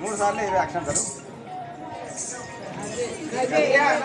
మూడు సార్లు ఇరవై యాక్షన్ సార్. కళ్యాణ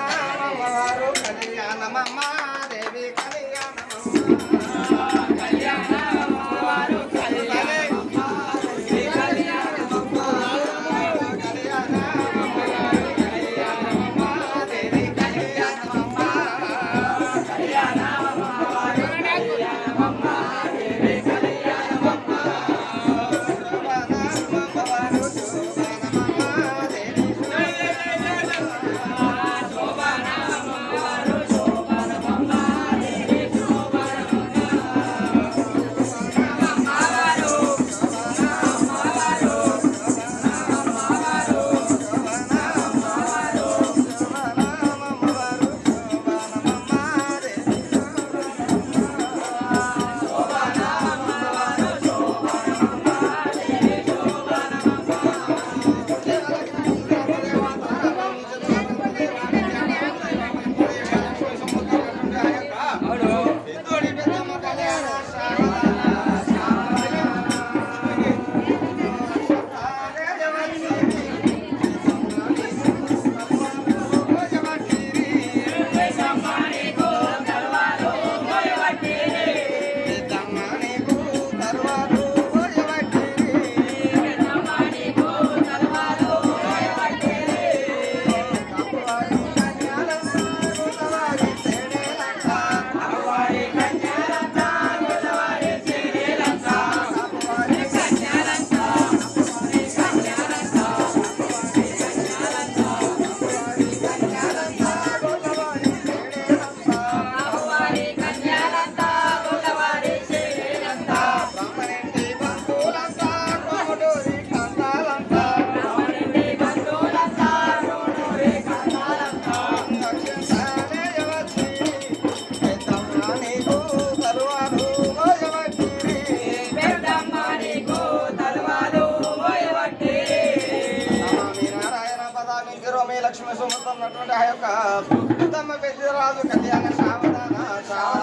లక్ష్మీ సుమతం అటువంటి ఆ యొక్క తమ పెద్దరాజు కళ్యాణ సావధాన సావధాన